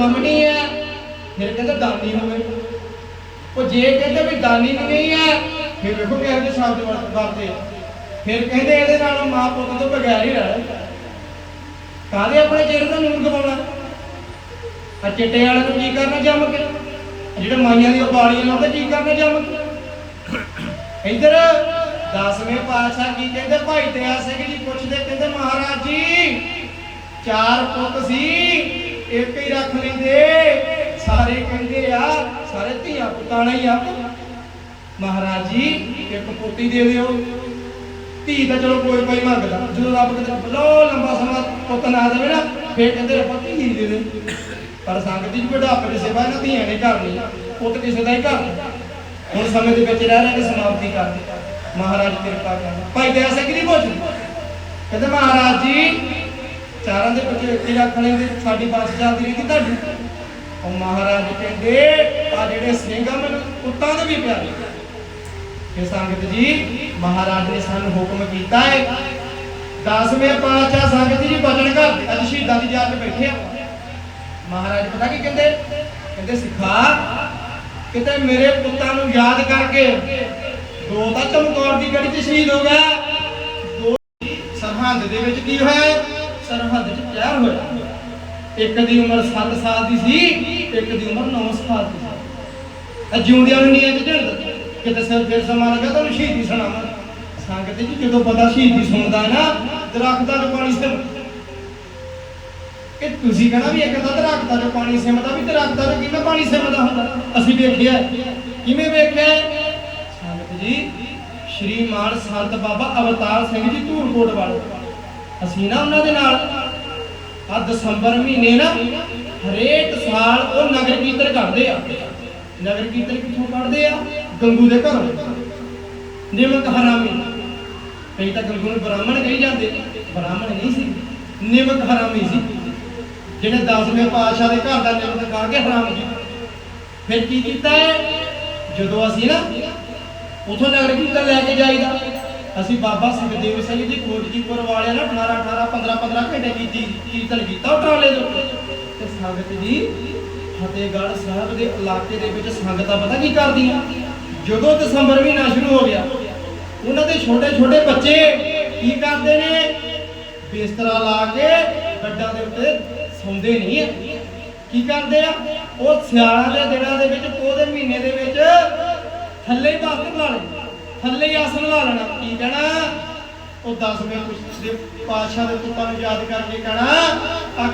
ਕੰਮ ਨਹੀਂ ਹੈ ਫਿਰ ਕਹਿੰਦੇ ਦਾਨੀ ਹੋਵੇ। ਉਹ ਜੇ ਕਹਿੰਦੇ ਵੀ ਦਾਨੀ ਵੀ ਨਹੀਂ ਹੈ ਫਿਰ ਵੇਖੋ ਕਿਹੋ ਜਿਹੇ ਸ਼ਬਦ ਵਰਤ- ਫਿਰ ਕਹਿੰਦੇ ਇਹਦੇ ਨਾਲ ਮਾਂ ਪੁੱਤ ਤੋਂ ਬਗੈਰ ਹੀ ਰਹਿ ਕਾਹਦੇ ਆਪਣੇ ਚਿਹਰੇ ਤੋਂ ਨੂਰ ਗਵਾਉਣਾ? ਆ ਚਿੱਟੇ ਵਾਲੇ ਨੂੰ ਕੀ ਕਰਨਾ ਜੰਮ ਕੇ? ਜਿਹੜੇ ਮਾਈਆਂ ਦੀਆਂ ਬਾਲੀਆਂ ਲਾਉਂਦੇ, ਕੀ ਕਰਨਾ ਜੰਮ ਕੇ? ਇੱਧਰ ਦਸਵੇਂ ਪਾਤਸ਼ਾਹ ਕੀ ਕਹਿੰਦੇ? ਭਾਈ ਦਇਆ ਸਿੰਘ ਜੀ ਪੁੱਛਦੇ, ਕਹਿੰਦੇ ਮਹਾਰਾਜ ਜੀ, ਚਾਰ ਪੁੱਤ ਸੀ। ਇੱਕ ਹੀ ਰੱਖ ਲੈਂਦੇ। ਸਾਰੇ ਕਹਿੰਦੇ ਆ, ਸਾਰੇ ਧੀਆਂ ਪੁੱਤਾਂ ਹੀ ਆ। ਮਹਾਰਾਜ ਜੀ, ਇੱਕ ਪੁੱਤੀ ਦੇ ਦਿਓ। ਧੀ ਤਾਂ ਚਲੋ ਕੋਈ ਕੋਈ ਮੰਗਦਾ। ਜਦੋਂ ਰੱਬ ਕਿਤੇ ਬਲੋ ਲੰਬਾ ਸਮਾਂ ਪੁੱਤ ਨਾ ਦੇਵੇ ਨਾ, ਫੇਰ ਕਹਿੰਦੇ ਆਪਾਂ ਧੀ ਦੇ ਦੇ ਪਰ ਸੰਗਤ ਦੀ ਬੁਢਾਪੇ ਦੀ ਸੇਵਾ ਇਹਨਾਂ ਧੀਆਂ ਨੇ ਕਰਨੀ, ਪੁੱਤ ਕਿਸੇ ਦਾ ਹੀ ਘਰ ਹੁਣ ਸਮੇਂ ਦੇ ਵਿੱਚ ਰਹਿ ਰਹਿ ਕੇ ਸਮਾਪਤੀ ਕਰਦੇ ਮਹਾਰਾਜ ਕਿਰਪਾ ਕਰ। ਭਾਈ ਦਇਆ ਸਿੰਘ ਜੀ ਪੁੱਛ ਕਹਿੰਦੇ ਮਹਾਰਾਜ ਜੀ ਦੇ ਵਿੱਚ ਇੱਕ ਹੀ ਰੱਖ ਲੈਂਦੇ ਸਾਡੀ ਬੱਸ ਚੱਲਦੀ ਰਹੀ ਤੁਹਾਡੀ? ਉਹ ਮਹਾਰਾਜ ਕਹਿੰਦੇ ਆ ਜਿਹੜੇ ਸਿੰਘ ਆ ਮੈਨੂੰ ਕੁੱਤਾਂ ਦੇ ਵੀ ਪਿਆਰੇ। ਇਹ ਸੰਗਤ ਜੀ, ਮਹਾਰਾਜ ਨੇ ਸਾਨੂੰ ਹੁਕਮ ਕੀਤਾ ਹੈ। ਦਸਵੇਂ ਪਾਤਸ਼ਾਹ ਸੰਗਤ ਜੀ ਬਚਨ ਘਰ ਅੱਜ ਸ਼ਹੀਦਾਂ ਦੀ ਯਾਦ ਬੈਠੇ ਆ। ਮਹਾਰਾਜ ਪਤਾ ਕੀ ਕਹਿੰਦੇ? ਕਹਿੰਦੇ, ਸਿਖਾ, ਕਿਤੇ ਮੇਰੇ ਪੁੱਤਾਂ ਨੂੰ ਯਾਦ ਕਰਕੇ ਦੋ ਤਾਂ ਚਮਕੌਰ ਦੀ ਗੜੀ 'ਚ ਸ਼ਹੀਦ ਹੋ ਗਿਆ ਦੋ ਸਰਹੰਦ ਦੇ ਵਿੱਚ ਕੀ ਹੋਇਆ? ਸਰਹੰਦ 'ਚ ਜ਼ਹਿਰ ਹੋਇਆ। ਇੱਕ ਦੀ ਉਮਰ 7 ਸਾਲ ਦੀ ਸੀ, ਇੱਕ ਦੀ ਉਮਰ 9 ਸਾਲ ਦੀ ਸੀ। ਇਹ ਜਿਉਂਦਿਆਂ ਨੂੰ ਨੀਂਦ ਝੜਦਾ ਕਿਤੇ ਸਿਰ ਫਿਰ ਸਮਾਂ ਲੱਗਾ ਤੁਹਾਨੂੰ ਸ਼ਹੀਦੀ ਸੁਣਾਵਾਂ। ਸੰਗਤ ਜੀ, ਜਦੋਂ ਬੰਦਾ ਸ਼ਹੀਦੀ ਸੁਣਦਾ ਨਾ, ਦਰਖਤਾਂ 'ਚ ਪਾਣੀ ਸਿਮ ਕਿ ਤੁਸੀਂ ਕਹਣਾ ਵੀ ਇੱਕ ਤਾਂ ਦਰਖਤਾਂ 'ਚ ਪਾਣੀ ਸਿਮਦਾ ਵੀ ਦਰਖਤਾਂ 'ਚ ਕਿਵੇਂ ਪਾਣੀ ਸਿਮਦਾ ਹੁੰਦਾ? ਅਸੀਂ ਵੇਖਿਆ। ਕਿਵੇਂ ਵੇਖਿਆ? ਸੰਗਤ ਜੀ, ਸ਼੍ਰੀ ਮਾਨ ਸੰਤ ਬਾਬਾ ਅਵਤਾਰ ਸਿੰਘ ਜੀ ਧੂਰਕੋਟ ਵਾਲੇ। ਅਸੀਂ ਨਾ ਉਹਨਾਂ ਦੇ ਨਾਲ। ਆ ਦਸੰਬਰ ਮਹੀਨੇ ਨਾ, ਹਰੇਕ ਸਾਲ ਉਹ ਨਗਰ ਕੀਰਤਨ ਕਰਦੇ ਆ। ਨਗਰ ਕੀਰਤਨ ਕਿੱਥੋਂ ਕੱਢਦੇ ਆ? ਗੰਗੂ ਦੇ ਘਰੋਂ। ਨਿਮਕ ਹਰਾਮੀ। ਕਈ ਤਾਂ ਗੰਗੂ ਨੂੰ ਬ੍ਰਾਹਮਣ ਕਹੀ ਜਾਂਦੇ। ਬ੍ਰਾਹਮਣ ਨਹੀਂ ਸੀ। ਨਿਮਕ ਹਰਾਮੀ ਸੀ। ਜਿਹੜੇ 10ਵੇਂ ਪਾਤਸ਼ਾਹ ਦੇ ਘਰ ਦਾ ਨਿਮਕ ਕਰਕੇ ਕੇ ਹਰਾਮ ਕੀਤਾ ਫਿਰ ਕੀ ਕੀਤਾ ਹੈ ਜਦੋਂ ਅਸੀਂ ਨਾ, ਉਥੋਂ ਨਗਰ ਕੀਰਤਨ ਲੈ ਕੇ ਜਾਈਦਾ। ਅਸੀਂ ਬਾਬਾ ਸੁਖਦੇਵ ਸਿੰਘ ਜੀ ਕੋਟਕੀਪੁਰ ਵਾਲਿਆਂ ਨਾਲ 18 18 15 15 ਘੰਟੇ ਕੀਤੀ ਕੀਰਤਨ ਕੀਤਾ ਉਹ ਟਰਾਲੇ ਦੇ ਉੱਤੇ ਤੇ। ਸੰਗਤ ਜੀ, ਫਤਿਹਗੜ੍ਹ ਸਾਹਿਬ ਦੇ ਇਲਾਕੇ ਦੇ ਵਿੱਚ ਸੰਗਤਾਂ ਪਤਾ ਕੀ ਕਰਦੀਆਂ? ਜਦੋਂ ਦਸੰਬਰ ਮਹੀਨਾ ਸ਼ੁਰੂ ਹੋ ਗਿਆ, ਉਹਨਾਂ ਦੇ ਛੋਟੇ ਛੋਟੇ ਬੱਚੇ ਕੀ ਕਰਦੇ ਨੇ? ਬਿਸਤਰਾ ਲਾ ਕੇ ਗੱਡਾਂ ਦੇ ਉੱਤੇ ਸੌਂਦੇ ਨਹੀਂ ਹੈ ਕੀ ਕਰਦੇ ਆ? ਉਹ ਸਿਆਲਾਂ ਦੇ ਦਿਨਾਂ ਦੇ ਵਿੱਚ, ਪੋਹ ਮਹੀਨੇ ਦੇ ਵਿੱਚ ਥੱਲੇ ਹੀ ਬਸਤ ਲਾ ਲੈਣਾ ਥੱਲੇ ਹੀ ਆਸਣ ਲਾ ਲੈਣਾ। ਕੀ ਕਹਿਣਾ? ਉਹ 10ਵੇਂ ਕੁਸ਼ਤੀ ਦੇ ਪਾਤਸ਼ਾਹ ਦੇ ਪੁੱਤਾਂ ਨੂੰ ਯਾਦ ਕਰਕੇ ਕਹਿਣਾ ਆ